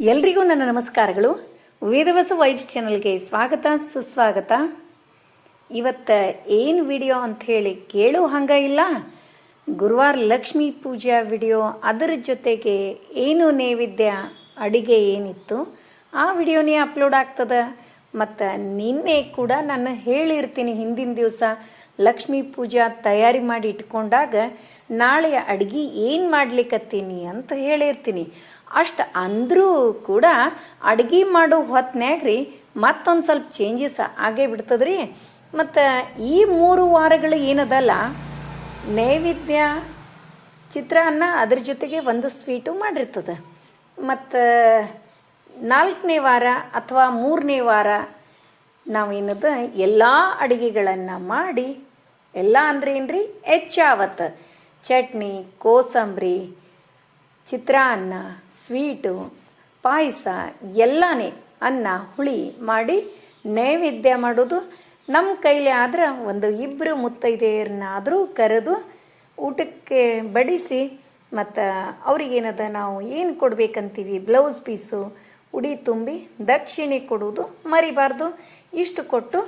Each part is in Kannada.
ಎಲ್ರಿಗೂ ನನ್ನ ನಮಸ್ಕಾರಗಳು. ವೇದವಸ ವೈಬ್ಸ್ ಚಾನಲ್ಗೆ ಸ್ವಾಗತ, ಸುಸ್ವಾಗತ. ಇವತ್ತು ಏನು ವಿಡಿಯೋ ಅಂತ ಹೇಳಿ ಕೇಳೋ ಹಂಗ ಇಲ್ಲ. ಗುರುವಾರ ಲಕ್ಷ್ಮೀ ಪೂಜಾ ವಿಡಿಯೋ, ಅದರ ಜೊತೆಗೆ ಏನು ನೈವೇದ್ಯ, ಅಡಿಗೆ ಏನಿತ್ತು, ಆ ವಿಡಿಯೋನೇ ಅಪ್ಲೋಡ್ ಆಗ್ತದೆ. ಮತ್ತು ನಿನ್ನೆ ಕೂಡ ನಾನು ಹೇಳಿರ್ತೀನಿ ಹಿಂದಿನ ದಿವಸ ಲಕ್ಷ್ಮೀ ಪೂಜಾ ತಯಾರಿ ಮಾಡಿ ಇಟ್ಕೊಂಡಾಗ ನಾಳೆ ಅಡುಗೆ ಏನು ಮಾಡಲಿಕ್ಕತ್ತೀನಿ ಅಂತ ಹೇಳಿರ್ತೀನಿ. ಅಷ್ಟು ಅಂದರೂ ಕೂಡ ಅಡುಗೆ ಮಾಡೋ ಹೊತ್ನ್ಯಾಗ ರೀ ಮತ್ತೊಂದು ಸ್ವಲ್ಪ ಚೇಂಜಸ್ ಆಗೇ ಬಿಡ್ತದ್ರಿ. ಮತ್ತು ಈ ಮೂರು ವಾರಗಳು ಏನದಲ್ಲ, ನೈವೇದ್ಯ ಚಿತ್ರಾನ್ನ ಅದ್ರ ಜೊತೆಗೆ ಒಂದು ಸ್ವೀಟು ಮಾಡಿರ್ತದೆ. ಮತ್ತು ನಾಲ್ಕನೇ ವಾರ ಅಥವಾ ಮೂರನೇ ವಾರ ನಾವೇನದು ಎಲ್ಲ ಅಡುಗೆಗಳನ್ನು ಮಾಡಿ, ಎಲ್ಲ ಅಂದ್ರೆ ರೀ ಹೆಚ್ಚಾವತ್ತು. ಚಟ್ನಿ, ಕೋಸಂಬರಿ ಚಿತ್ರಾನ್ನ, ಸ್ವೀಟು, ಪಾಯಸ, ಎಲ್ಲನೇ ಅನ್ನ, ಹುಳಿ ಮಾಡಿ ನೈವೇದ್ಯ ಮಾಡೋದು. ನಮ್ಮ ಕೈಲಿ ಆದ್ರೆ ಒಂದು ಇಬ್ಬರು ಮುತ್ತೈದೆಯರನ್ನಾದರೂ ಕರೆದು ಊಟಕ್ಕೆ ಬಡಿಸಿ ಮತ್ತು ಅವ್ರಿಗೇನದ ನಾವು ಏನು ಕೊಡಬೇಕಂತೀವಿ? ಬ್ಲೌಸ್ ಪೀಸು, ಉಡಿ ತುಂಬಿ ದಕ್ಷಿಣೆ ಕೊಡುವುದು ಮರಿಬಾರ್ದು. ಇಷ್ಟು ಕೊಟ್ಟು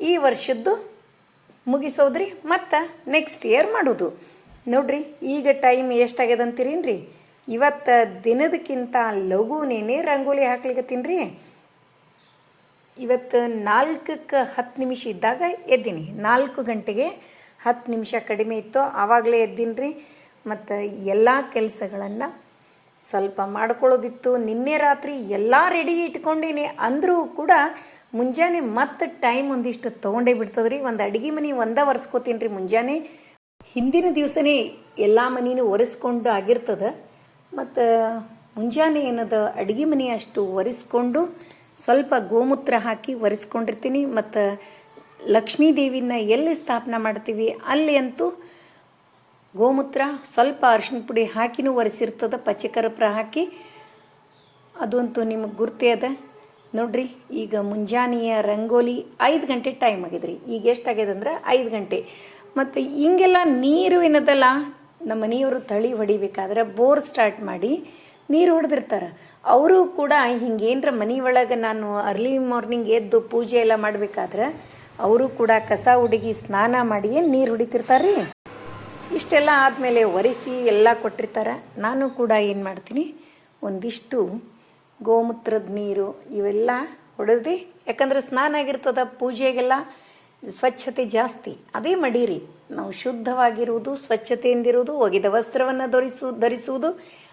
ಈ ವರ್ಷದ್ದು ಮುಗಿಸೋದ್ರಿ ಮತ್ತು ನೆಕ್ಸ್ಟ್ ಇಯರ್ ಮಾಡೋದು. ನೋಡ್ರಿ, ಈಗ ಟೈಮ್ ಎಷ್ಟಾಗ್ಯದಂತೀರೇನು ಅಂತೀರೇನ್ರಿ ಇವತ್ತು ದಿನದಕ್ಕಿಂತ ಲಘುನೇನೆ ರಂಗೋಲಿ ಹಾಕ್ಲಿಕತ್ತೀನಿ ರೀ ಇವತ್ತು ನಾಲ್ಕಕ್ಕೆ ಹತ್ತು ನಿಮಿಷ ಇದ್ದಾಗ ಎದ್ದೀನಿ. ನಾಲ್ಕು ಗಂಟೆಗೆ ಹತ್ತು ನಿಮಿಷ ಕಡಿಮೆ ಇತ್ತು. ಆವಾಗಲೇ ಎದ್ದೀನಿ ರೀ ಮತ್ತು ಎಲ್ಲ ಕೆಲಸಗಳನ್ನು ಸ್ವಲ್ಪ ಮಾಡ್ಕೊಳ್ಳೋದಿತ್ತು. ನಿನ್ನೆ ರಾತ್ರಿ ಎಲ್ಲ ರೆಡಿ ಇಟ್ಕೊಂಡೇನೆ. ಅಂದರೂ ಕೂಡ ಮುಂಜಾನೆ ಮತ್ತೆ ಟೈಮ್ ಒಂದಿಷ್ಟು ತೊಗೊಂಡೇ ಬಿಡ್ತದೆ ರೀ ಒಂದು ಅಡುಗೆ ಮನೆ ಒಂದೇ ಒರೆಸ್ಕೋತೀನಿ ರೀ ಮುಂಜಾನೆ. ಹಿಂದಿನ ದಿವಸನೇ ಎಲ್ಲ ಮನಿನೂ ಒರೆಸ್ಕೊಂಡು ಆಗಿರ್ತದೆ. ಮತ್ತು ಮುಂಜಾನೆ ಏನದು ಅಡುಗೆ ಮನೆ ಅಷ್ಟು ಒರೆಸ್ಕೊಂಡು ಸ್ವಲ್ಪ ಗೋಮೂತ್ರ ಹಾಕಿ ಒರೆಸ್ಕೊಂಡಿರ್ತೀನಿ. ಮತ್ತು ಲಕ್ಷ್ಮೀ ದೇವಿನ ಎಲ್ಲಿ ಸ್ಥಾಪನೆ ಮಾಡ್ತೀವಿ, ಅಲ್ಲಿ ಅಂತೂ ಗೋಮೂತ್ರ ಸ್ವಲ್ಪ ಅರಿಶಿನ ಪುಡಿ ಹಾಕಿನೂ ಒರೆಸಿರ್ತದೆ ಪಚ್ಚಕರ್ಪೂರ ಹಾಕಿ. ಅದಂತೂ ನಿಮಗೆ ಗುರ್ತೇ ಅದ. ನೋಡ್ರಿ, ಈಗ ಮುಂಜಾನೆಯ ರಂಗೋಲಿ ಐದು ಗಂಟೆ ಟೈಮ್ ಆಗಿದ್ರಿ. ಈಗ ಎಷ್ಟಾಗ್ಯದಂದ್ರೆ ಐದು ಗಂಟೆ. ಮತ್ತು ಹಿಂಗೆಲ್ಲ ನೀರು ಏನದಲ್ಲ ನಮ್ಮ ಮನೆಯವರು ತಳಿ ಹೊಡಿಬೇಕಾದ್ರೆ ಬೋರ್ ಸ್ಟಾರ್ಟ್ ಮಾಡಿ ನೀರು ಹೊಡೆದಿರ್ತಾರೆ. ಅವರು ಕೂಡ ಹಿಂಗೇನರ ಮನೆ ಒಳಗೆ ನಾನು ಅರ್ಲಿ ಮಾರ್ನಿಂಗ್ ಎದ್ದು ಪೂಜೆ ಎಲ್ಲ ಮಾಡಬೇಕಾದ್ರೆ ಅವರು ಕೂಡ ಕಸ ಹುಡುಗಿ ಸ್ನಾನ ಮಾಡಿಯೇ ನೀರು ಹೊಡಿತಿರ್ತಾರೆ ರೀ ಇಷ್ಟೆಲ್ಲ ಆದಮೇಲೆ ಒರೆಸಿ ಎಲ್ಲ ಕೊಟ್ಟಿರ್ತಾರೆ. ನಾನು ಕೂಡ ಏನು ಮಾಡ್ತೀನಿ, ಒಂದಿಷ್ಟು ಗೋಮೂತ್ರದ ನೀರು ಇವೆಲ್ಲ ಹೊಡೆದು, ಯಾಕಂದ್ರೆ ಸ್ನಾನ ಆಗಿರ್ತದ ಪೂಜೆಗೆಲ್ಲ ಸ್ವಚ್ಛತೆ ಜಾಸ್ತಿ. ಅದೇ ಮಡೀರಿ. ನಾವು ಶುದ್ಧವಾಗಿರುವುದು, ಸ್ವಚ್ಛತೆಯಿಂದಿರುವುದು, ಒಗೆದ ವಸ್ತ್ರವನ್ನು ಧರಿಸು, ಧರಿಸುವುದು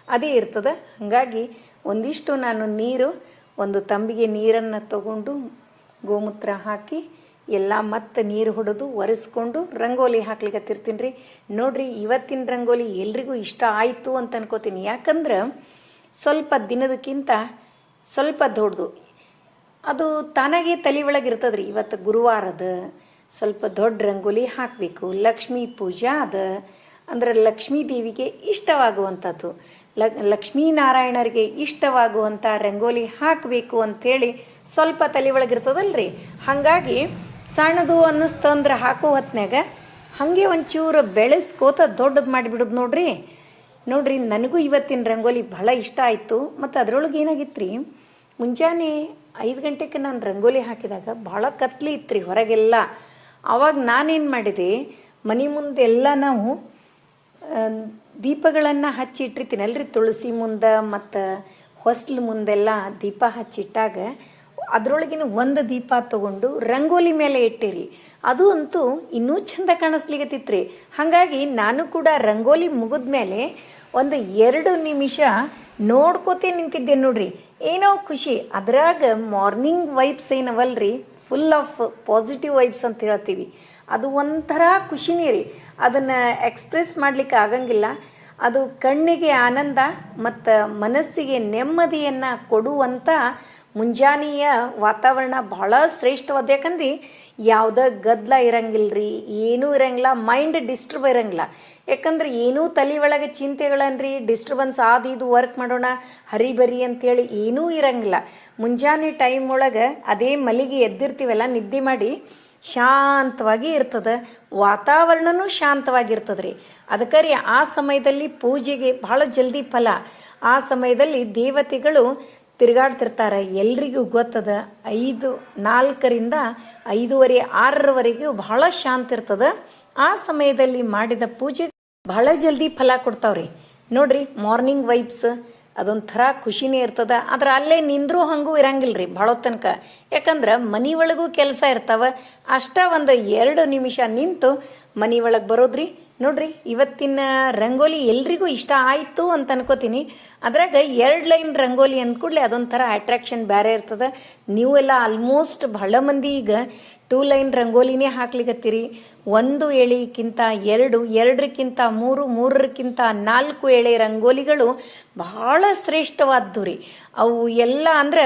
ಅದೇ ಇರ್ತದೆ. ಹಾಗಾಗಿ ಒಂದಿಷ್ಟು ನಾನು ನೀರು, ಒಂದು ತಂಬಿಗೆ ನೀರನ್ನು ತಗೊಂಡು ಗೋಮೂತ್ರ ಹಾಕಿ ಎಲ್ಲ ಮತ್ತೆ ನೀರು ಹೊಡೆದು ಒರೆಸ್ಕೊಂಡು ರಂಗೋಲಿ ಹಾಕ್ಲಿಕ್ಕತ್ತಿರ್ತೀನಿ ರೀ ನೋಡ್ರಿ, ಇವತ್ತಿನ ರಂಗೋಲಿ ಎಲ್ರಿಗೂ ಇಷ್ಟ ಆಯಿತು ಅಂತ ಅನ್ಕೋತೀನಿ. ಯಾಕಂದ್ರೆ ಸ್ವಲ್ಪ ದಿನದಕ್ಕಿಂತ ಸ್ವಲ್ಪ ದೊಡ್ಡದು. ಅದು ತಾನಾಗೆ ತಲೆ ಒಳಗೆ ಇರ್ತದ್ರಿ. ರೀ ಇವತ್ತು ಗುರುವಾರದ ಸ್ವಲ್ಪ ದೊಡ್ಡ ರಂಗೋಲಿ ಹಾಕಬೇಕು. ಲಕ್ಷ್ಮೀ ಪೂಜಾ ಅದ. ಅಂದ್ರೆ ಲಕ್ಷ್ಮೀ ದೇವಿಗೆ ಇಷ್ಟವಾಗುವಂಥದ್ದು. ಲಕ್ಷ್ಮೀನಾರಾಯಣರಿಗೆ ಇಷ್ಟವಾಗುವಂಥ ರಂಗೋಲಿ ಹಾಕಬೇಕು ಅಂಥೇಳಿ ಸ್ವಲ್ಪ ತಲೆ ಒಳಗಿರ್ತದಲ್ರಿ ಹಾಗಾಗಿ ಸಣ್ಣದು ಅನ್ನಿಸ್ತಂದ್ರೆ ಹಾಕೋ ಹೊತ್ನ್ಯಾಗ ಹಾಗೆ ಒಂಚೂರು ಬೆಳೆಸ್ಕೋತ ದೊಡ್ಡದು ಮಾಡಿಬಿಡೋದು ನೋಡ್ರಿ. ನೋಡ್ರಿ, ನನಗೂ ಇವತ್ತಿನ ರಂಗೋಲಿ ಭಾಳ ಇಷ್ಟ ಆಯಿತು. ಮತ್ತು ಅದರೊಳಗೆ ಏನಾಗಿತ್ತು ರೀ ಮುಂಜಾನೆ ಐದು ಗಂಟೆಗೆ ನಾನು ರಂಗೋಲಿ ಹಾಕಿದಾಗ ಭಾಳ ಕತ್ಲಿ ಇತ್ತು ರೀ ಹೊರಗೆಲ್ಲ. ಆವಾಗ ನಾನೇನು ಮಾಡಿದೆ, ಮನೆ ಮುಂದೆ ಎಲ್ಲ ನಾವು ದೀಪಗಳನ್ನು ಹಚ್ಚಿ ಇಟ್ಟಿರ್ತೀನಲ್ರಿ ತುಳಸಿ ಮುಂದೆ ಮತ್ತು ಹೊಸ್ಲು ಮುಂದೆಲ್ಲ ದೀಪ ಹಚ್ಚಿಟ್ಟಾಗ ಅದರೊಳಗಿನ ಒಂದು ದೀಪ ತಗೊಂಡು ರಂಗೋಲಿ ಮೇಲೆ ಇಟ್ಟಿರಿ. ಅದು ಅಂತೂ ಇನ್ನೂ ಚಂದ ಕಾಣಿಸ್ಲಿಕತ್ತಿತ್ತು ರೀ ಹಾಗಾಗಿ ನಾನು ಕೂಡ ರಂಗೋಲಿ ಮುಗಿದ ಮೇಲೆ ಒಂದು ಎರಡು ನಿಮಿಷ ನೋಡ್ಕೋತೇ ನಿಂತಿದ್ದೆ ನೋಡ್ರಿ. ಏನೋ ಖುಷಿ. ಅದ್ರಾಗ ಮಾರ್ನಿಂಗ್ ವೈಬ್ಸ್ ಏನವಲ್ರಿ? ಫುಲ್ ಆಫ್ ಪಾಸಿಟಿವ್ ವೈಬ್ಸ್ ಅಂತ ಹೇಳ್ತೀವಿ. ಅದು ಒಂಥರ ಖುಷಿನೇ ರೀ. ಅದನ್ನು ಎಕ್ಸ್ಪ್ರೆಸ್ ಮಾಡ್ಲಿಕ್ಕೆ ಆಗಂಗಿಲ್ಲ. ಅದು ಕಣ್ಣಿಗೆ ಆನಂದ ಮತ್ತು ಮನಸ್ಸಿಗೆ ನೆಮ್ಮದಿಯನ್ನು ಕೊಡುವಂಥ ಮುಂಜಾನೆಯ ವಾತಾವರಣ ಭಾಳ ಶ್ರೇಷ್ಠವಾದ ಯಾಕಂದ್ರೆ ಯಾವುದೇ ಗದ್ದಲ ಇರಂಗಿಲ್ಲ ರೀ ಏನೂ ಇರಂಗಿಲ್ಲ ಮೈಂಡ್ ಡಿಸ್ಟರ್ಬ್ ಇರಂಗಿಲ್ಲ. ಯಾಕಂದ್ರೆ ಏನೂ ತಲೆ ಒಳಗೆ ಚಿಂತೆಗಳನ್ರಿ ಡಿಸ್ಟರ್ಬೆನ್ಸ್ ಆದ ಇದು ವರ್ಕ್ ಮಾಡೋಣ ಹರಿಬರಿ ಅಂತೇಳಿ ಏನೂ ಇರಂಗಿಲ್ಲ. ಮುಂಜಾನೆ ಟೈಮ್ ಒಳಗೆ ಅದೇ ಮಲಿಗೆ ಎದ್ದಿರ್ತೀವಲ್ಲ, ನಿದ್ದೆ ಮಾಡಿ ಶಾಂತವಾಗಿ ಇರ್ತದೆ. ವಾತಾವರಣನೂ ಶಾಂತವಾಗಿರ್ತದೆ ರೀ ಅದಕ್ಕೆ ಆ ಸಮಯದಲ್ಲಿ ಪೂಜೆಗೆ ಬಹಳ ಜಲ್ದಿ ಫಲ. ಆ ಸಮಯದಲ್ಲಿ ದೇವತೆಗಳು ತಿರುಗಾಡ್ತಿರ್ತಾರೆ. ಎಲ್ರಿಗೂ ಗೊತ್ತದ, ಐದು, ನಾಲ್ಕರಿಂದ ಐದೂವರೆ, ಆರರವರೆಗೂ ಬಹಳ ಶಾಂತ ಇರ್ತದ. ಆ ಸಮಯದಲ್ಲಿ ಮಾಡಿದ ಪೂಜೆ ಬಹಳ ಜಲ್ದಿ ಫಲ ಕೊಡ್ತಾವ್ರಿ. ನೋಡ್ರಿ ಮಾರ್ನಿಂಗ್ ವೈಬ್ಸ್ ಅದೊಂಥರ ಖುಷಿನೇ ಇರ್ತದ. ಆದ್ರೆ ಅಲ್ಲೇ ನಿಂದ್ರೂ ಹಂಗೂ ಇರಂಗಿಲ್ಲ ರೀ ಭಾಳ ತನಕ ಯಾಕಂದ್ರೆ ಮನೆ ಒಳಗೂ ಕೆಲಸ ಇರ್ತಾವ. ಅಷ್ಟ ಒಂದು ಎರಡು ನಿಮಿಷ ನಿಂತು ಮನೆ ಒಳಗೆ ಬರೋದ್ರಿ. ನೋಡ್ರಿ, ಇವತ್ತಿನ ರಂಗೋಲಿ ಎಲ್ರಿಗೂ ಇಷ್ಟ ಆಯಿತು ಅಂತ ಅನ್ಕೋತೀನಿ. ಅದ್ರಾಗ ಎರಡು ಲೈನ್ ರಂಗೋಲಿ ಅಂದ್ಕೂಡ್ಲೆ ಅದೊಂಥರ ಅಟ್ರಾಕ್ಷನ್ ಬೇರೆ ಇರ್ತದ. ನೀವೆಲ್ಲ ಆಲ್ಮೋಸ್ಟ್ ಬಹಳ ಮಂದಿ ಈಗ ಟೂ ಲೈನ್ ರಂಗೋಲಿನೇ ಹಾಕ್ಲಿಕತ್ತೀರಿ. ಒಂದು ಎಳೆಕ್ಕಿಂತ ಎರಡು ಎರಡಕ್ಕಿಂತ ಮೂರು ಮೂರಕ್ಕಿಂತ ನಾಲ್ಕು ಎಳೆ ರಂಗೋಲಿಗಳು ಬಹಳ ಶ್ರೇಷ್ಠವಾದ್ದು ರೀ ಅವು ಎಲ್ಲ ಅಂದ್ರೆ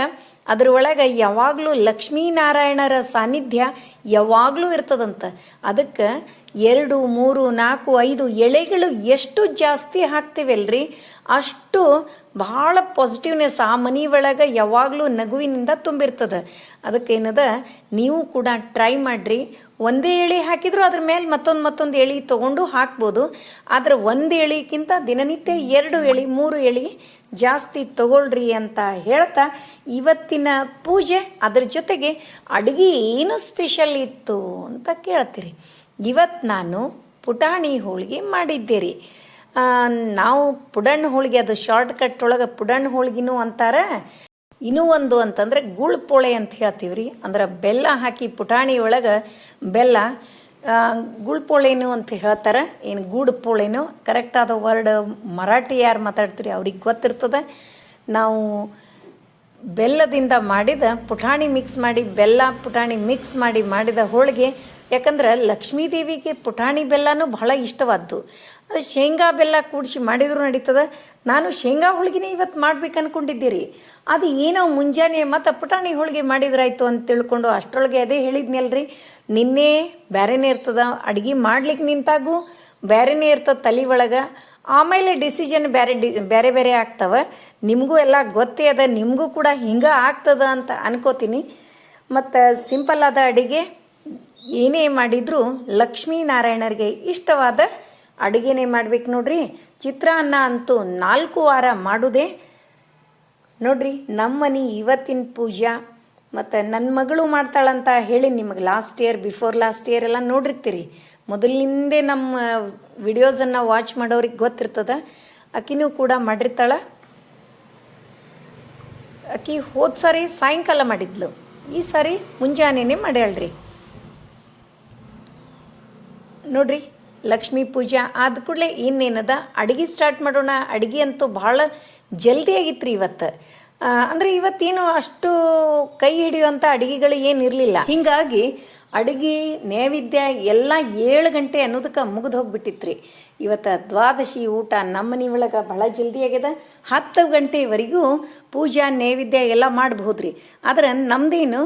ಅದರೊಳಗೆ ಯಾವಾಗಲೂ ಲಕ್ಷ್ಮೀನಾರಾಯಣರ ಸಾನ್ನಿಧ್ಯ ಯಾವಾಗಲೂ ಇರ್ತದಂತ. ಅದಕ್ಕೆ ಎರಡು, ಮೂರು, ನಾಲ್ಕು, ಐದು ಎಳೆಗಳು ಎಷ್ಟು ಜಾಸ್ತಿ ಹಾಕ್ತೀವಲ್ರಿ? ಅಷ್ಟು ಭಾಳ ಪಾಸಿಟಿವ್ನೆಸ್ ಆ ಮನೆ ಒಳಗೆ ಯಾವಾಗಲೂ ನಗುವಿನಿಂದ ತುಂಬಿರ್ತದೆ. ಅದಕ್ಕೇನದ? ನೀವು ಕೂಡ ಟ್ರೈ ಮಾಡಿರಿ. ಒಂದೇ ಎಳೆ ಹಾಕಿದ್ರು ಅದ್ರ ಮೇಲೆ ಮತ್ತೊಂದು ಮತ್ತೊಂದು ಎಳೆ ತೊಗೊಂಡು ಹಾಕ್ಬೋದು. ಆದರೆ ಒಂದು ಎಳೆಗಿಂತ ದಿನನಿತ್ಯ ಎರಡು ಎಳೆ, ಮೂರು ಎಳೆ ಜಾಸ್ತಿ ತಗೊಳ್ರಿ ಅಂತ ಹೇಳ್ತಾ ಇವತ್ತಿನ ಪೂಜೆ ಅದ್ರ ಜೊತೆಗೆ ಅಡುಗೆ ಏನು ಸ್ಪೆಷಲ್ ಇತ್ತು ಅಂತ ಕೇಳ್ತೀರಿ. ಇವತ್ತು ನಾನು ಪುಟಾಣಿ ಹೋಳಿಗೆ ಮಾಡಿದ್ದೆ ರೀ ನಾವು ಪುಡಣ್ಣ ಹೋಳಿಗೆ ಅದು ಶಾರ್ಟ್ ಕಟ್ ಒಳಗೆ ಪುಡಣ್ ಹೋಳಿಗೆನೂ ಅಂತಾರೆ. ಇನ್ನೂ ಒಂದು ಅಂತಂದ್ರೆ ಗುಳ್ ಪೋಳೆ ಅಂತ ಹೇಳ್ತೀವಿ ರೀ ಅಂದ್ರೆ ಬೆಲ್ಲ ಹಾಕಿ ಪುಟಾಣಿ ಒಳಗೆ ಬೆಲ್ಲ ಆ, ಗುಳ್ ಪೋಳೆನು ಅಂತ ಹೇಳ್ತಾರೆ. ಏನು ಗೂಡು ಪೋಳೆನು ಕರೆಕ್ಟ್ ಆದ ವರ್ಡ್ ಮರಾಠಿ ಯಾರು ಮಾತಾಡ್ತೀರಿ ಅವ್ರಿಗೆ ಗೊತ್ತಿರ್ತದೆ. ನಾವು ಬೆಲ್ಲದಿಂದ ಮಾಡಿದ ಪುಟಾಣಿ ಮಿಕ್ಸ್ ಮಾಡಿ, ಬೆಲ್ಲ, ಪುಟಾಣಿ ಮಿಕ್ಸ್ ಮಾಡಿ ಮಾಡಿದ ಹೋಳಿಗೆ, ಯಾಕಂದ್ರೆ ಲಕ್ಷ್ಮೀ ದೇವಿಗೆ ಪುಟಾಣಿ ಬೆಲ್ಲನೂ ಬಹಳ ಇಷ್ಟವಾದ್ದು. ಅದು ಶೇಂಗಾ ಬೆಲ್ಲ ಕೂಡಿಸಿ ಮಾಡಿದರೂ ನಡೀತದೆ. ನಾನು ಶೇಂಗಾ ಹೋಳಿಗೆನೇ ಇವತ್ತು ಮಾಡ್ಬೇಕು ಅಂದ್ಕೊಂಡಿದ್ದೀರಿ ಅದು ಏನೋ ಮುಂಜಾನೆ ಮತ್ತು ಪುಟಾಣಿ ಹೋಳಿಗೆ ಮಾಡಿದ್ರಾಯ್ತು ಅಂತ ತಿಳ್ಕೊಂಡು ಅಷ್ಟರೊಳಗೆ ಅದೇ ಹೇಳಿದ್ನಲ್ರಿ. ನಿನ್ನೆ ಬೇರೆನೇ ಇರ್ತದ, ಅಡುಗೆ ಮಾಡ್ಲಿಕ್ಕೆ ನಿಂತಾಗೂ ಬೇರೆನೇ ಇರ್ತದೆ ತಲೆ ಒಳಗೆ. ಆಮೇಲೆ ಡಿಸಿಷನ್ ಬೇರೆ ಡಿ ಬೇರೆ ಬೇರೆ ಆಗ್ತವೆ. ನಿಮಗೂ ಎಲ್ಲ ಗೊತ್ತೇ ಅದ, ನಿಮಗೂ ಕೂಡ ಹಿಂಗೆ ಆಗ್ತದ ಅಂತ ಅನ್ಕೋತೀನಿ. ಮತ್ತು ಸಿಂಪಲ್ ಆದ ಅಡಿಗೆ ಏನೇ ಮಾಡಿದರೂ ಲಕ್ಷ್ಮೀನಾರಾಯಣರಿಗೆ ಇಷ್ಟವಾದ ಅಡುಗೆನೇ ಮಾಡ್ಬೇಕು ನೋಡ್ರಿ. ಚಿತ್ರಾನ್ನ ಅಂತೂ ನಾಲ್ಕು ವಾರ ಮಾಡೋದೇ. ನೋಡ್ರಿ ನಮ್ಮ ಮನೆ ಇವತ್ತಿನ ಪೂಜಾ. ಮತ್ತು ನನ್ನ ಮಗಳು ಮಾಡ್ತಾಳಂತ ಹೇಳಿ ನಿಮಗೆ last year before last year ಎಲ್ಲ ನೋಡಿರ್ತೀರಿ. ಮೊದಲಿನಿಂದೇ ನಮ್ಮ ವಿಡಿಯೋಸನ್ನು ವಾಚ್ ಮಾಡೋರಿಗೆ ಗೊತ್ತಿರ್ತದ. ಆಕಿನೂ ಕೂಡ ಮಾಡಿರ್ತಾಳೆ? ಆಕಿ ಹೋದ ಸಾರಿ ಸಾಯಂಕಾಲ ಮಾಡಿದ್ಲು. ಈ ಸಾರಿ ಮುಂಜಾನೆನೇ ಮಾಡ್ಯಾಳ್ರಿ. ನೋಡ್ರಿ, ಲಕ್ಷ್ಮೀ ಪೂಜಾ ಆದ ಕೂಡಲೇ ಇನ್ನೇನದ? ಅಡುಗೆ ಸ್ಟಾರ್ಟ್ ಮಾಡೋಣ. ಅಡುಗೆ ಅಂತೂ ಭಾಳ ಜಲ್ದಿ ಆಗಿತ್ತು ರೀ ಇವತ್ತು ಅಂದ್ರೆ ಇವತ್ತೇನು ಅಷ್ಟು ಕೈ ಹಿಡಿಯುವಂಥ ಅಡುಗೆಗಳು ಏನು ಇರಲಿಲ್ಲ ಹೀಗಾಗಿ ಅಡುಗೆ, ನೈವೇದ್ಯ ಎಲ್ಲ ಏಳು ಗಂಟೆ ಅನ್ನೋದಕ್ಕೆ ಮುಗಿದು ಹೋಗ್ಬಿಟ್ಟಿತ್ರಿ. ಇವತ್ತು ದ್ವಾದಶಿ ಊಟ ನಮ್ಮ ಮನೆ ಒಳಗೆ ಭಾಳ ಜಲ್ದಿ ಆಗ್ಯದ. ಹತ್ತು ಗಂಟೆವರೆಗೂ ಪೂಜಾ, ನೈವೇದ್ಯ ಎಲ್ಲ ಮಾಡ್ಬೋದ್ರಿ ಆದ್ರೆ ನಮ್ದೇನು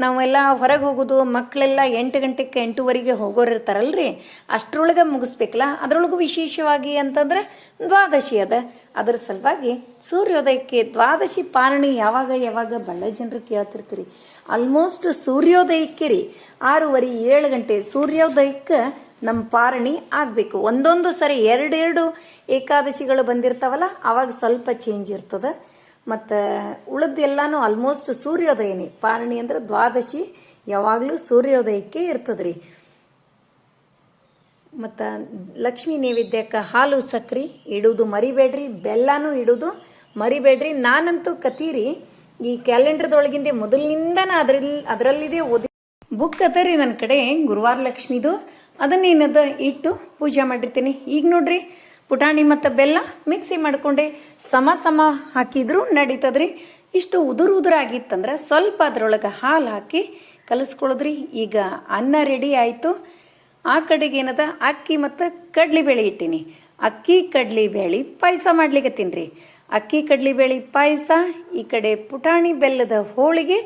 ನಾವೆಲ್ಲ ಹೊರಗೆ ಹೋಗೋದು ಮಕ್ಕಳೆಲ್ಲ ಎಂಟು ಗಂಟೆಗೆ ಎಂಟೂವರೆಗೆ ಹೋಗೋರು ಇರ್ತಾರಲ್ರಿ? ಅಷ್ಟರೊಳಗೆ ಮುಗಿಸ್ಬೇಕಲ್ಲ? ಅದರೊಳಗೂ ವಿಶೇಷವಾಗಿ ಅಂತಂದ್ರೆ ದ್ವಾದಶಿ ಅದ. ಅದರ ಸಲುವಾಗಿ ಸೂರ್ಯೋದಯಕ್ಕೆ ದ್ವಾದಶಿ ಪಾರಣಿ ಯಾವಾಗ ಯಾವಾಗ ಬಳ್ಳ ಜನರು ಕೇಳ್ತಿರ್ತೀರಿ. ಆಲ್ಮೋಸ್ಟ್ ಸೂರ್ಯೋದಯಕ್ಕೆ ರೀ, ಆರೂವರೆ, ಏಳು ಗಂಟೆ ಸೂರ್ಯೋದಯಕ್ಕೆ ನಮ್ಮ ಪಾರಣಿ ಆಗಬೇಕು. ಒಂದೊಂದು ಸರಿ ಎರಡೆರಡು ಏಕಾದಶಿಗಳು ಬಂದಿರ್ತಾವಲ್ಲ ಆವಾಗ ಸ್ವಲ್ಪ ಚೇಂಜ್ ಇರ್ತದೆ. ಮತ್ತು ಉಳಿದೆಲ್ಲಾನು ಆಲ್ಮೋಸ್ಟ್ ಸೂರ್ಯೋದಯನೇ. ಪಾರಣಿ ಅಂದ್ರೆ ದ್ವಾದಶಿ, ಯಾವಾಗಲೂ ಸೂರ್ಯೋದಯಕ್ಕೆ ಇರ್ತದ್ರಿ. ಮತ್ತು ಲಕ್ಷ್ಮೀ ನೈವೇದ್ಯಕ್ಕೆ ಹಾಲು ಸಕ್ರಿ ಇಡೋದು ಮರಿಬೇಡ್ರಿ, ಬೆಲ್ಲನೂ ಇಡೋದು ಮರಿಬೇಡ್ರಿ. ನಾನಂತೂ ಕತೀರಿ, ಈ ಕ್ಯಾಲೆಂಡರ್ದೊಳಗಿಂದೆ ಮೊದಲಿನಿಂದನ ಅದರಲ್ಲಿ ಅದರಲ್ಲಿದೆ ಓದಿ. ಬುಕ್ ಅದ ನನ್ನ ಕಡೆ, ಗುರುವಾರ ಲಕ್ಷ್ಮಿದು. ಅದನ್ನೇನದ ಇಟ್ಟು ಪೂಜೆ ಮಾಡಿರ್ತೀನಿ. ಈಗ ನೋಡ್ರಿ ಪುಟಾಣಿ ಮತ್ತು ಬೆಲ್ಲ ಮಿಕ್ಸಿ ಮಾಡ್ಕೊಂಡೆ ಸಮ ಸಮ ಹಾಕಿದ್ರು ನಡೀತದ್ರಿ. ಇಷ್ಟು ಉದುರು ಉದುರಾಗಿತ್ತಂದ್ರೆ ಸ್ವಲ್ಪ ಅದ್ರೊಳಗೆ ಹಾಲು ಹಾಕಿ ಕಲಿಸ್ಕೊಳ್ಳೋದ್ರಿ ಈಗ ಅನ್ನ ರೆಡಿ ಆಯಿತು. ಆ ಕಡೆಗೆ ಏನದ? ಅಕ್ಕಿ ಮತ್ತು ಕಡ್ಲಿಬೇಳೆ ಇಟ್ಟೀನಿ. ಅಕ್ಕಿ ಕಡ್ಲಿಬೇಳೆ ಪಾಯಸ ಮಾಡ್ಲಿಕ್ಕೆ ತಿನ್ರಿ. ಅಕ್ಕಿ ಕಡ್ಲಿಬೇಳೆ ಪಾಯಸ, ಈ ಕಡೆ ಪುಟಾಣಿ ಬೆಲ್ಲದ ಹೋಳಿಗೆ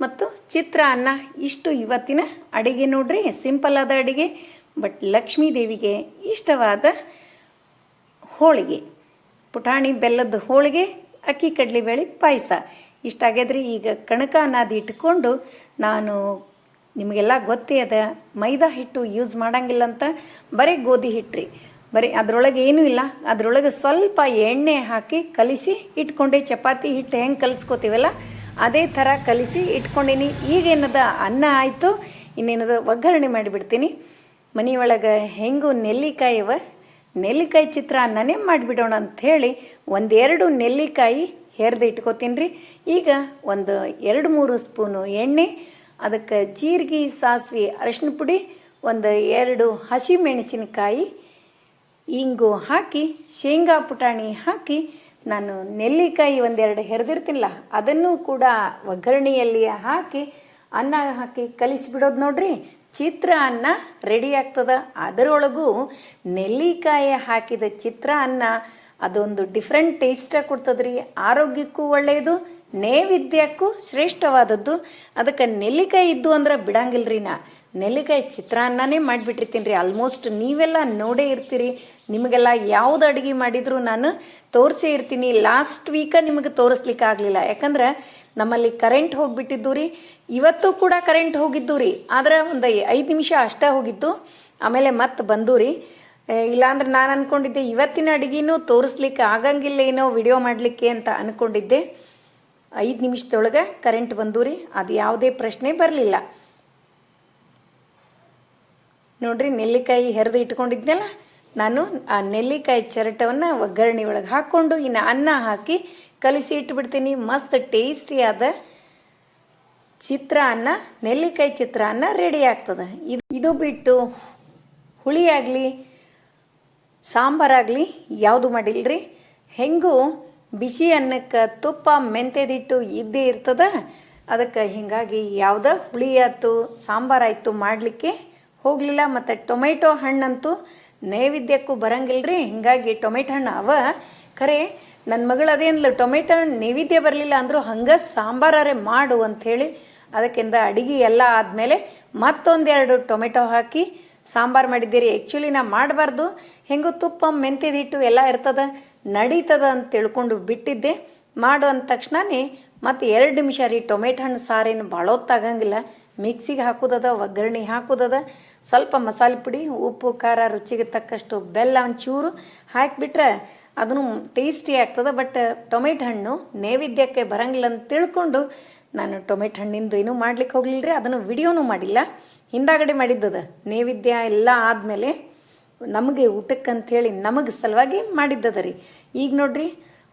ಮತ್ತು ಚಿತ್ರಾನ್ನ ಇಷ್ಟು ಇವತ್ತಿನ ಅಡಿಗೆ ನೋಡ್ರಿ. ಸಿಂಪಲ್ ಆದ ಅಡಿಗೆ. ಬಟ್ ಲಕ್ಷ್ಮೀ ದೇವಿಗೆ ಇಷ್ಟವಾದ ಹೋಳಿಗೆ. ಪುಟಾಣಿ ಬೆಲ್ಲದ ಹೋಳಿಗೆ, ಅಕ್ಕಿ ಕಡಲೆಬೇಳೆ ಪಾಯಸ. ಇಷ್ಟಾಗ್ಯದ್ರಿ ಈಗ ಕಣಕ ಅನ್ನೋದು ಇಟ್ಕೊಂಡು ನಾನು ನಿಮಗೆಲ್ಲ ಗೊತ್ತೇ ಅದ, ಮೈದಾ ಹಿಟ್ಟು ಯೂಸ್ ಮಾಡಂಗಿಲ್ಲ ಅಂತ ಬರೀ ಗೋಧಿ ಹಿಟ್ರಿ. ಬರೀ ಅದರೊಳಗೆ ಏನೂ ಇಲ್ಲ. ಅದರೊಳಗೆ ಸ್ವಲ್ಪ ಎಣ್ಣೆ ಹಾಕಿ ಕಲಿಸಿ ಇಟ್ಕೊಂಡೆ. ಚಪಾತಿ ಹಿಟ್ಟು ಹೆಂಗೆ ಕಲಿಸ್ಕೋತೀವಲ್ಲ, ಅದೇ ಥರ ಕಲಿಸಿ ಇಟ್ಕೊಂಡೀನಿ. ಈಗೇನದ ಅನ್ನ ಆಯಿತು. ಇನ್ನೇನದ? ಒಗ್ಗರಣೆ ಮಾಡಿಬಿಡ್ತೀನಿ. ಮನೆಯೊಳಗೆ ಹೆಂಗೂ ನೆಲ್ಲಿಕಾಯಿ ಚಿತ್ರ ನಾನೇ ಮಾಡಿಬಿಡೋಣ ಅಂಥೇಳಿ ಒಂದೆರಡು ನೆಲ್ಲಿಕಾಯಿ ಹೆರ್ದು ಇಟ್ಕೋತೀನಿ ರೀ. ಈಗ ಒಂದು ಎರಡು ಮೂರು ಸ್ಪೂನು ಎಣ್ಣೆ, ಅದಕ್ಕೆ ಜೀರಿಗೆ, ಸಾಸಿವೆ, ಅರಿಶಿನ ಪುಡಿ, ಒಂದು ಎರಡು ಹಸಿ ಮೆಣಸಿನಕಾಯಿ ಇಂಗು ಹಾಕಿ, ಶೇಂಗಾ ಪುಟಾಣಿ ಹಾಕಿ, ನಾನು ನೆಲ್ಲಿಕಾಯಿ ಒಂದೆರಡು ಹೆರೆದಿರ್ತೀನಲ್ಲ, ಅದನ್ನು ಕೂಡ ಒಗ್ಗರಣೆಯಲ್ಲಿ ಹಾಕಿ, ಅನ್ನ ಹಾಕಿ ಕಲಿಸಿಬಿಡೋದು ನೋಡ್ರಿ. ಚಿತ್ರ ಅನ್ನ ರೆಡಿ ಆಗ್ತದ. ಅದರೊಳಗೂ ನೆಲ್ಲಿಕಾಯಿ ಹಾಕಿದ ಚಿತ್ರ ಅನ್ನ ಅದೊಂದು ಡಿಫ್ರೆಂಟ್ ಟೇಸ್ಟ ಕೊಡ್ತದ್ರಿ. ಆರೋಗ್ಯಕ್ಕೂ ಒಳ್ಳೆಯದು ನೈವೇದ್ಯಕ್ಕೂ ಶ್ರೇಷ್ಠವಾದದ್ದು. ಅದಕ್ಕೆ ನೆಲ್ಲಿಕಾಯಿ ಇದ್ದು ಅಂದ್ರೆ ಬಿಡಂಗಿಲ್ರಿ ನಾ. ನೆಲ್ಲಿಕಾಯಿ ಚಿತ್ರಾನ್ನನೇ ಮಾಡಿಬಿಟ್ಟಿರ್ತೀನಿ ರೀ ಆಲ್ಮೋಸ್ಟ್ ನೀವೆಲ್ಲ ನೋಡೇ ಇರ್ತೀರಿ. ನಿಮಗೆಲ್ಲ ಯಾವ್ದು ಅಡುಗೆ ಮಾಡಿದ್ರು ನಾನು ತೋರಿಸೇ ಇರ್ತೀನಿ. ಲಾಸ್ಟ್ ವೀಕ ನಿಮಗೆ ತೋರಿಸ್ಲಿಕ್ಕೆ ಆಗಲಿಲ್ಲ ಯಾಕಂದ್ರೆ ನಮ್ಮಲ್ಲಿ ಕರೆಂಟ್ ಹೋಗಿಬಿಟ್ಟಿದ್ದು ರೀ. ಇವತ್ತು ಕೂಡ ಕರೆಂಟ್ ಹೋಗಿದ್ದು ರೀ. ಆದ್ರೆ ಒಂದು ಐದು ನಿಮಿಷ ಅಷ್ಟೇ ಹೋಗಿತ್ತು. ಆಮೇಲೆ ಮತ್ತೆ ಬಂದು ರೀ. ಇಲ್ಲಾಂದ್ರೆ ನಾನು ಅಂದ್ಕೊಂಡಿದ್ದೆ ಇವತ್ತಿನ ಅಡುಗೆನೂ ತೋರಿಸ್ಲಿಕ್ಕೆ ಆಗಂಗಿಲ್ಲ ಏನೋ ವಿಡಿಯೋ ಮಾಡಲಿಕ್ಕೆ ಅಂತ ಅಂದ್ಕೊಂಡಿದ್ದೆ ಐದು ನಿಮಿಷದೊಳಗೆ ಕರೆಂಟ್ ಬಂದು ರೀ. ಅದು ಯಾವುದೇ ಪ್ರಶ್ನೆ ಬರಲಿಲ್ಲ. ನೋಡ್ರಿ, ನೆಲ್ಲಿಕಾಯಿ ಹೆರೆದು ಇಟ್ಕೊಂಡಿದ್ನಲ್ಲ? ನಾನು ಆ ನೆಲ್ಲಿಕಾಯಿ ಚರಟವನ್ನು ಒಗ್ಗರಣೆ ಒಳಗೆ ಹಾಕ್ಕೊಂಡು, ಇನ್ನು ಅನ್ನ ಹಾಕಿ ಕಲಿಸಿ ಇಟ್ಬಿಡ್ತೀನಿ. ಮಸ್ತ್ ಟೇಸ್ಟಿಯಾದ ಚಿತ್ರಾನ್ನ, ನೆಲ್ಲಿಕಾಯಿ ಚಿತ್ರಾನ್ನ ರೆಡಿ ಆಗ್ತದೆ. ಇದು ಇದು ಬಿಟ್ಟು ಹುಳಿ ಆಗಲಿ ಸಾಂಬಾರಾಗಲಿ ಯಾವುದು ಮಾಡಿಲ್ರಿ? ಹೆಂಗೂ ಬಿಸಿ ಅನ್ನಕ್ಕೆ ತುಪ್ಪ ಮೆಂತೆದಿಟ್ಟು ಇದ್ದೇ ಇರ್ತದ, ಅದಕ್ಕೆ ಹೀಗಾಗಿ ಯಾವುದ ಹುಳಿ ಆಯ್ತು ಸಾಂಬಾರಾಯಿತು ಮಾಡಲಿಕ್ಕೆ ಹೋಗಲಿಲ್ಲ. ಮತ್ತು ಟೊಮೆಟೊ ಹಣ್ಣಂತೂ ನೈವೇದ್ಯಕ್ಕೂ ಬರಂಗಿಲ್ಲ ರೀ ಹಿಂಗಾಗಿ ಟೊಮೆಟೊ ಹಣ್ಣು ಅವ. ಖರೆ ನನ್ನ ಮಗಳು ಅದೇನಿಲ್ಲ ಟೊಮೆಟೊ ನೈವೇದ್ಯ ಬರಲಿಲ್ಲ ಅಂದರೂ ಹಂಗೆ ಸಾಂಬಾರೇ ಮಾಡು ಅಂಥೇಳಿ ಅದಕ್ಕಿಂತ ಅಡಿಗೆ ಎಲ್ಲ ಆದಮೇಲೆ ಮತ್ತೊಂದೆರಡು ಟೊಮೆಟೊ ಹಾಕಿ ಸಾಂಬಾರು ಮಾಡಿದ್ದೀರಿ. ಆ್ಯಕ್ಚುಲಿ ನಾ ಮಾಡಬಾರ್ದು. ಹೆಂಗೂ ತುಪ್ಪ ಮೆಂತ್ಯದ ಹಿಟ್ಟು ಎಲ್ಲ ಇರ್ತದ, ನಡೀತದ ಅಂತ ತಿಳ್ಕೊಂಡು ಬಿಟ್ಟಿದ್ದೆ. ಮಾಡು ಅಂದ ತಕ್ಷಣನೇ ಮತ್ತು ಎರಡು ನಿಮಿಷ ರೀ ಟೊಮೆಟೊ ಹಣ್ಣು ಸಾರೇನು ಭಾಳ ಹೊತ್ತಾಗಂಗಿಲ್ಲ ಮಿಕ್ಸಿಗೆ ಹಾಕೋದದ, ಒಗ್ಗರಣೆ ಹಾಕೋದದ, ಸ್ವಲ್ಪ ಮಸಾಲೆ ಪುಡಿ, ಉಪ್ಪು, ಖಾರ, ರುಚಿಗೆ ತಕ್ಕಷ್ಟು ಬೆಲ್ಲ, ಒಂಚೂರು ಹಾಕಿಬಿಟ್ರೆ ಅದನ್ನು ಟೇಸ್ಟಿ ಆಗ್ತದೆ, ಬಟ್ ಟೊಮೆಟೊ ಹಣ್ಣು ನೈವೇದ್ಯಕ್ಕೆ ಬರಂಗಿಲ್ಲ ಅಂತ ತಿಳ್ಕೊಂಡು ನಾನು ಟೊಮೆಟೊ ಹಣ್ಣಿಂದು ಏನೂ ಮಾಡ್ಲಿಕ್ಕೆ ಹೋಗಲಿಲ್ಲ ರೀ ಅದನ್ನು ವಿಡಿಯೋನೂ ಮಾಡಿಲ್ಲ. ಹಿಂದಾಗಡೆ ಮಾಡಿದ್ದದ, ನೈವೇದ್ಯ ಎಲ್ಲ ಆದಮೇಲೆ ನಮಗೆ ಊಟಕ್ಕೆ ಅಂಥೇಳಿ ನಮಗೆ ಸಲುವಾಗಿ ಮಾಡಿದ್ದದ ರೀ. ಈಗ ನೋಡ್ರಿ,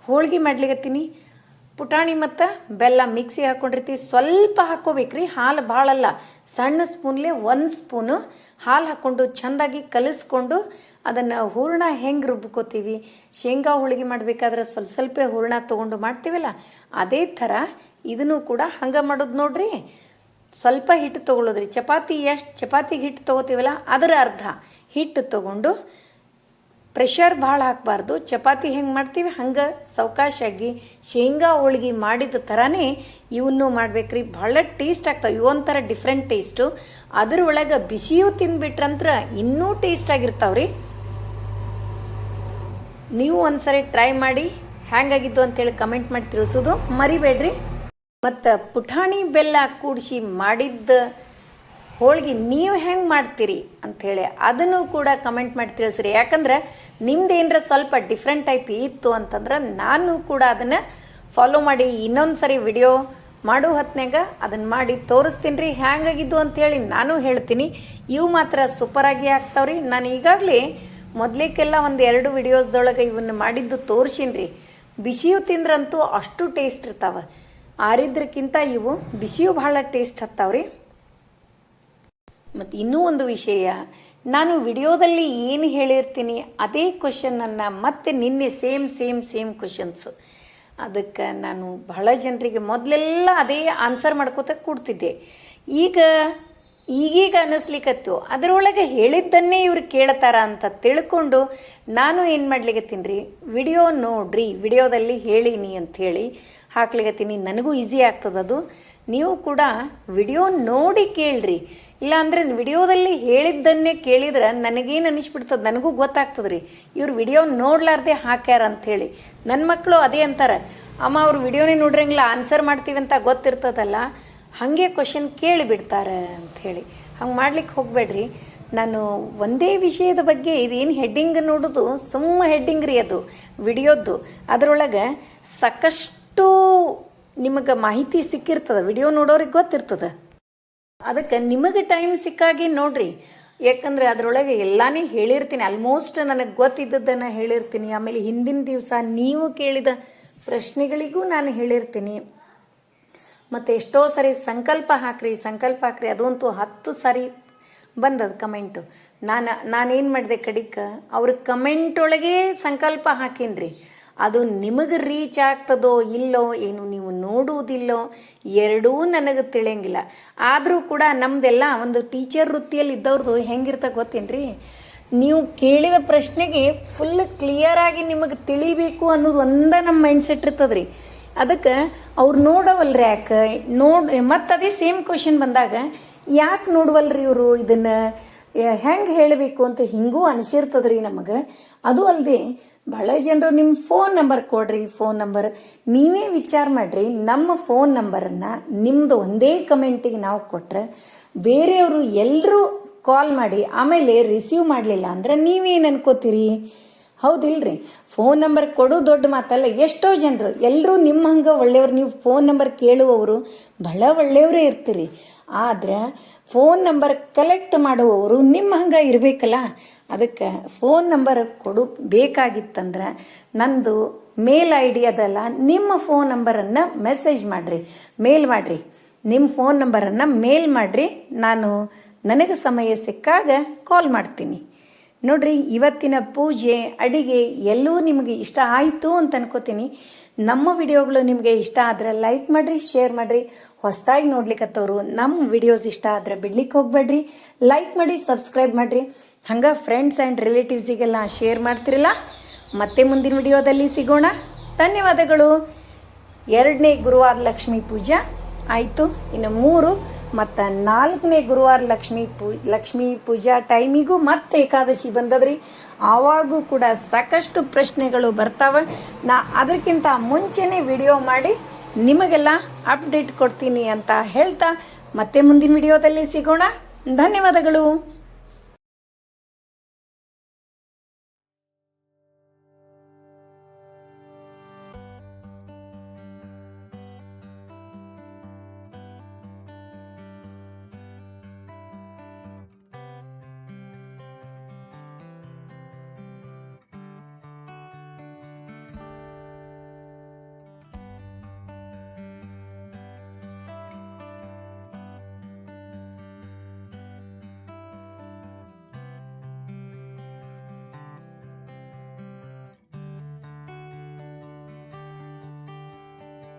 ಹೋಳಿಗೆ ಮಾಡ್ಲಿಕ್ಕತ್ತೀನಿ ಪುಟಾಣಿ ಮತ್ತು ಬೆಲ್ಲ ಮಿಕ್ಸಿ ಹಾಕ್ಕೊಂಡಿರ್ತೀವಿ ಸ್ವಲ್ಪ ಹಾಕ್ಕೋಬೇಕ್ರಿ, ಹಾಲು ಭಾಳಲ್ಲ. ಸಣ್ಣ ಸ್ಪೂನ್ಲೆ ಒಂದು ಸ್ಪೂನು ಹಾಲು ಹಾಕ್ಕೊಂಡು ಚೆಂದಾಗಿ ಕಲಿಸ್ಕೊಂಡು ಅದನ್ನು ಹೂರಣ ಹೆಂಗೆ ರುಬ್ಕೋತೀವಿ? ಶೇಂಗಾ ಹೋಳಿಗೆ ಮಾಡಬೇಕಾದ್ರೆ ಸ್ವಲ್ಪ ಸ್ವಲ್ಪ ಹೂರ್ಣ ತೊಗೊಂಡು ಮಾಡ್ತೀವಲ್ಲ, ಅದೇ ಥರ ಇದನ್ನು ಕೂಡ ಹಂಗೆ ಮಾಡೋದು ನೋಡ್ರಿ. ಸ್ವಲ್ಪ ಹಿಟ್ಟು ತೊಗೊಳ್ಳೋದ್ರಿ ಚಪಾತಿ ಎಷ್ಟು ಚಪಾತಿ ಹಿಟ್ಟು ತೊಗೋತೀವಲ್ಲ, ಅದರ ಅರ್ಧ ಹಿಟ್ಟು ತೊಗೊಂಡು ಪ್ರೆಷರ್ ಭಾಳ ಹಾಕಬಾರ್ದು. ಚಪಾತಿ ಹೆಂಗೆ ಮಾಡ್ತೀವಿ? ಹಂಗೆ ಸಾವಕಾಶಾಗಿ ಶೇಂಗಾ ಹೋಳ್ಗೆ ಮಾಡಿದ ಥರನೇ ಇವನ್ನೂ ಮಾಡ್ಬೇಕ್ರಿ. ಭಾಳ ಟೇಸ್ಟ್ ಆಗ್ತಾವೆ. ಇವೊಂಥರ ಡಿಫ್ರೆಂಟ್ ಟೇಸ್ಟು. ಅದ್ರ ಒಳಗೆ ಬಿಸಿಯೂ ತಿಂದ್ಬಿಟ್ರಂತ್ರ ಇನ್ನೂ ಟೇಸ್ಟ್ ಆಗಿರ್ತಾವ್ರಿ. ನೀವು ಒಂದ್ಸರಿ ಟ್ರೈ ಮಾಡಿ ಹ್ಯಾಂಗಾಗಿದ್ದು ಅಂತೇಳಿ ಕಮೆಂಟ್ ಮಾಡಿ ತಿಳಿಸೋದು ಮರಿಬೇಡ್ರಿ. ಮತ್ತು ಪುಟಾಣಿ ಬೆಲ್ಲ ಕೂಡಿಸಿ ಮಾಡಿದ್ದ ಹೋಳಿಗೆ ನೀವು ಹೆಂಗೆ ಮಾಡ್ತೀರಿ ಅಂಥೇಳಿ ಅದನ್ನು ಕೂಡ ಕಮೆಂಟ್ ಮಾಡಿ ತಿಳಿಸ್ರಿ. ಯಾಕಂದ್ರೆ ನಿಮ್ದು ಏನರ ಸ್ವಲ್ಪ ಡಿಫ್ರೆಂಟ್ ಟೈಪ್ ಇತ್ತು ಅಂತಂದ್ರೆ ನಾನು ಕೂಡ ಅದನ್ನು ಫಾಲೋ ಮಾಡಿ ಇನ್ನೊಂದು ಸರಿ ವಿಡಿಯೋ ಮಾಡೋ ಹೊತ್ನ್ಯಾಗ ಅದನ್ನು ಮಾಡಿ ತೋರಿಸ್ತೀನಿ ರೀ. ಹ್ಯಾಂಗಾಗಿದ್ದು ಅಂಥೇಳಿ ನಾನು ಹೇಳ್ತೀನಿ. ಇವು ಮಾತ್ರ ಸೂಪರಾಗಿ ಆಗ್ತಾವ್ರಿ. ನಾನು ಈಗಾಗಲೇ ಮೊದಲೇಕೆಲ್ಲ ಒಂದು ಎರಡು ವಿಡಿಯೋಸ್ದೊಳಗೆ ಇವನ್ನ ಮಾಡಿದ್ದು ತೋರ್ಸಿನ್ರಿ. ಬಿಸಿಯು ತಿಂದ್ರಂತೂ ಅಷ್ಟು ಟೇಸ್ಟ್ ಇರ್ತಾವೆ. ಆರಿದ್ರಕ್ಕಿಂತ ಇವು ಬಿಸಿಯು ಭಾಳ ಟೇಸ್ಟ್ ಹತ್ತಾವ್ರಿ. ಮತ್ತು ಇನ್ನೂ ಒಂದು ವಿಷಯ, ನಾನು ವಿಡಿಯೋದಲ್ಲಿ ಏನು ಹೇಳಿರ್ತೀನಿ ಅದೇ ಕ್ವಶನನ್ನು ಮತ್ತೆ ನಿನ್ನೆ ಸೇಮ್ ಸೇಮ್ ಸೇಮ್ ಕ್ವಶನ್ಸು. ಅದಕ್ಕೆ ನಾನು ಬಹಳ ಜನರಿಗೆ ಮೊದಲೆಲ್ಲ ಅದೇ ಆನ್ಸರ್ ಮಾಡ್ಕೋತ ಕೂಡ್ತಿದ್ದೆ. ಈಗ ಈಗೀಗ ಅನ್ನಿಸ್ಲಿಕ್ಕತ್ತು ಅದರೊಳಗೆ ಹೇಳಿದ್ದನ್ನೇ ಇವ್ರು ಕೇಳ್ತಾರ ಅಂತ ತಿಳ್ಕೊಂಡು ನಾನು ಏನು ಮಾಡ್ಲಿಕತ್ತೀನಿ ರೀ? ವಿಡಿಯೋ ನೋಡ್ರಿ, ವಿಡಿಯೋದಲ್ಲಿ ಹೇಳೀನಿ ಅಂಥೇಳಿ ಹಾಕ್ಲಿಕ್ಕತ್ತೀನಿ ನನಗೂ ಈಸಿ ಆಗ್ತದದು ನೀವು ಕೂಡ ವಿಡಿಯೋ ನೋಡಿ ಕೇಳ್ರಿ. ಇಲ್ಲಾಂದ್ರೆ ವಿಡಿಯೋದಲ್ಲಿ ಹೇಳಿದ್ದನ್ನೇ ಕೇಳಿದ್ರೆ ನನಗೇನು ಅನಿಸ್ಬಿಡ್ತದೆ? ನನಗೂ ಗೊತ್ತಾಗ್ತದೆ ರೀ. ಇವ್ರು ವಿಡಿಯೋ ನೋಡ್ಲಾರ್ದೆ ಹಾಕ್ಯಾರ ಅಂಥೇಳಿ ನನ್ನ ಮಕ್ಕಳು ಅದೇ ಅಂತಾರೆ. ಅಮ್ಮ, ಅವ್ರು ವಿಡಿಯೋನೇ ನೋಡ್ರಂಗಿಲ್ಲ ಆನ್ಸರ್ ಮಾಡ್ತೀವಿ ಅಂತ ಗೊತ್ತಿರ್ತದಲ್ಲ? ಹಾಗೆ ಕ್ವಶನ್ ಕೇಳಿಬಿಡ್ತಾರೆ ಅಂಥೇಳಿ ಹಂಗೆ ಮಾಡ್ಲಿಕ್ಕೆ ಹೋಗಬೇಡ್ರಿ. ನಾನು ಒಂದೇ ವಿಷಯದ ಬಗ್ಗೆ ಇದೇನು ಹೆಡ್ಡಿಂಗ್ ನೋಡೋದು, ಸುಮ್ಮ ಹೆಡ್ಡಿಂಗ್ ರೀ ಅದು, ವಿಡಿಯೋದ್ದು. ಅದರೊಳಗೆ ಸಾಕಷ್ಟು ನಿಮಗೆ ಮಾಹಿತಿ ಸಿಕ್ಕಿರ್ತದೆ, ವಿಡಿಯೋ ನೋಡೋರಿಗೆ ಗೊತ್ತಿರ್ತದೆ. ಅದಕ್ಕೆ ನಿಮಗೆ ಟೈಮ್ ಸಿಕ್ಕಾಗಿ ನೋಡ್ರಿ. ಯಾಕಂದ್ರೆ ಅದರೊಳಗೆ ಎಲ್ಲಾನೇ ಹೇಳಿರ್ತೀನಿ ಆಲ್ಮೋಸ್ಟ್ ನನಗೆ ಗೊತ್ತಿದ್ದದ್ದನ್ನು ಹೇಳಿರ್ತೀನಿ. ಆಮೇಲೆ ಹಿಂದಿನ ದಿವಸ ನೀವು ಕೇಳಿದ ಪ್ರಶ್ನೆಗಳಿಗೂ ನಾನು ಹೇಳಿರ್ತೀನಿ. ಮತ್ತು ಎಷ್ಟೋ ಸರಿ ಸಂಕಲ್ಪ ಹಾಕ್ರಿ ಸಂಕಲ್ಪ ಹಾಕ್ರಿ, ಅದಂತೂ ಹತ್ತು ಸಾರಿ ಬಂದದ ಕಮೆಂಟು ನಾನು, ನಾನೇನು ಮಾಡಿದೆ ಕಡಿಕ, ಅವ್ರ ಕಮೆಂಟ್ ಒಳಗೆ ಸಂಕಲ್ಪ ಹಾಕೀನ್ರಿ. ಅದು ನಿಮಗೆ ರೀಚ್ ಆಗ್ತದೋ ಇಲ್ಲೋ ಏನು ನೀವು ನೋಡುವುದಿಲ್ಲೋ ಎರಡೂ ನನಗೆ ತಿಳಿಯಂಗಿಲ್ಲ. ಆದರೂ ಕೂಡ ನಮ್ದೆಲ್ಲ ಒಂದು ಟೀಚರ್ ವೃತ್ತಿಯಲ್ಲಿ ಇದ್ದವ್ರದ್ದು ಹೆಂಗಿರ್ತ ಗೊತ್ತೇನ್ರಿ? ನೀವು ಕೇಳಿದ ಪ್ರಶ್ನೆಗೆ ಫುಲ್ ಕ್ಲಿಯರ್ ಆಗಿ ನಿಮಗೆ ತಿಳಿಬೇಕು ಅನ್ನೋದು ಒಂದ ನಮ್ಮ ಮೈಂಡ್ಸೆಟ್ ಇರ್ತದ್ರಿ. ಅದಕ್ಕೆ ಅವ್ರು ನೋಡವಲ್ರಿ ಯಾಕೆ? ನೋಡ್, ಮತ್ತು ಅದೇ ಸೇಮ್ ಕ್ವಶನ್ ಬಂದಾಗ, ಯಾಕೆ ನೋಡವಲ್ರಿ ಇವರು ಇದನ್ನು? ಹೆಂಗೆ ಹೇಳಬೇಕು ಅಂತ ಹಿಂಗೂ ಅನಿಸಿರ್ತದ್ರಿ ನಮಗೆ. ಅದು ಅಲ್ಲದೆ ಭಾಳ ಜನರು ನಿಮ್ಮ ಫೋನ್ ನಂಬರ್ ಕೊಡ್ರಿ ಫೋನ್ ನಂಬರ್ ನೀವೇ ವಿಚಾರ ಮಾಡ್ರಿ, ನಮ್ಮ ಫೋನ್ ನಂಬರನ್ನು ನಿಮ್ಮದು ಒಂದೇ ಕಮೆಂಟಿಗೆ ನಾವು ಕೊಟ್ರೆ ಬೇರೆಯವರು ಎಲ್ಲರೂ ಕಾಲ್ ಮಾಡಿ, ಆಮೇಲೆ ರಿಸೀವ್ ಮಾಡಲಿಲ್ಲ ಅಂದ್ರೆ ನೀವೇನು ಅನ್ಕೋತೀರಿ? ಹೌದಿಲ್ರಿ. ಫೋನ್ ನಂಬರ್ ಕೊಡು ದೊಡ್ಡ ಮಾತಲ್ಲ, ಎಷ್ಟೋ ಜನರು ಎಲ್ಲರೂ ನಿಮ್ಮ ಹಂಗೆ ಒಳ್ಳೆಯವ್ರು, ನೀವು ಫೋನ್ ನಂಬರ್ ಕೇಳುವವರು, ಬಹಳ ಒಳ್ಳೆಯವರೇ ಇರ್ತೀರಿ. ಆದ್ರೆ ಫೋನ್ ನಂಬರ್ ಕಲೆಕ್ಟ್ ಮಾಡುವವರು ನಿಮ್ಮ ಹಂಗೆ ಇರಬೇಕಲ್ಲ? ಅದಕ್ಕೆ ಫೋನ್ ನಂಬರ್ ಕೊಡು, ಬೇಕಾಗಿತ್ತಂದ್ರೆ ನಂದು ಮೇಲ್ ಐ ಡಿ ಅದಲ್ಲ, ನಿಮ್ಮ ಫೋನ್ ನಂಬರನ್ನು ಮೆಸೇಜ್ ಮಾಡಿರಿ ಮೇಲ್ ಮಾಡಿರಿ. ನಿಮ್ಮ ಫೋನ್ ನಂಬರನ್ನು ಮೇಲ್ ಮಾಡಿರಿ, ನಾನು ನನಗೆ ಸಮಯ ಸಿಕ್ಕಾಗ ಕಾಲ್ ಮಾಡ್ತೀನಿ. ನೋಡ್ರಿ, ಇವತ್ತಿನ ಪೂಜೆ, ಅಡಿಗೆ ಎಲ್ಲವೂ ನಿಮಗೆ ಇಷ್ಟ ಆಯಿತು ಅಂತ ಅನ್ಕೋತೀನಿ. ನಮ್ಮ ವಿಡಿಯೋಗಳು ನಿಮಗೆ ಇಷ್ಟ ಆದರೆ ಲೈಕ್ ಮಾಡಿರಿ ಶೇರ್ ಮಾಡಿರಿ. ಹೊಸದಾಗಿ ನೋಡ್ಲಿಕ್ಕತ್ತವರು ನಮ್ಮ ವಿಡಿಯೋಸ್ ಇಷ್ಟ ಆದರೆ ಬಿಡ್ಲಿಕ್ಕೆ ಹೋಗ್ಬೇಡ್ರಿ. ಲೈಕ್ ಮಾಡಿ ಸಬ್ಸ್ಕ್ರೈಬ್ ಮಾಡಿರಿ. ಹಂಗೆ ಫ್ರೆಂಡ್ಸ್ ಆ್ಯಂಡ್ ರಿಲೇಟಿವ್ಸಿಗೆಲ್ಲ ಶೇರ್ ಮಾಡ್ತಿರಲ್ಲ, ಮತ್ತೆ ಮುಂದಿನ ವಿಡಿಯೋದಲ್ಲಿ ಸಿಗೋಣ. ಧನ್ಯವಾದಗಳು. ಎರಡನೇ ಗುರುವಾರ ಲಕ್ಷ್ಮೀ ಪೂಜಾ ಆಯಿತು. ಇನ್ನು ಮೂರು ಮತ್ತು ನಾಲ್ಕನೇ ಗುರುವಾರ ಲಕ್ಷ್ಮೀ ಪೂ, ಲಕ್ಷ್ಮೀ ಪೂಜಾ ಟೈಮಿಗೂ ಮತ್ತೆ ಏಕಾದಶಿ ಬಂದದ್ರಿ. ಆವಾಗೂ ಕೂಡ ಸಾಕಷ್ಟು ಪ್ರಶ್ನೆಗಳು ಬರ್ತಾವೆ. ನಾ ಅದಕ್ಕಿಂತ ಮುಂಚೆನೇ ವಿಡಿಯೋ ಮಾಡಿ ನಿಮಗೆಲ್ಲ ಅಪ್ಡೇಟ್ ಕೊಡ್ತೀನಿ ಅಂತ ಹೇಳ್ತಾ ಮತ್ತೆ ಮುಂದಿನ ವಿಡಿಯೋದಲ್ಲಿ ಸಿಗೋಣ. ಧನ್ಯವಾದಗಳು.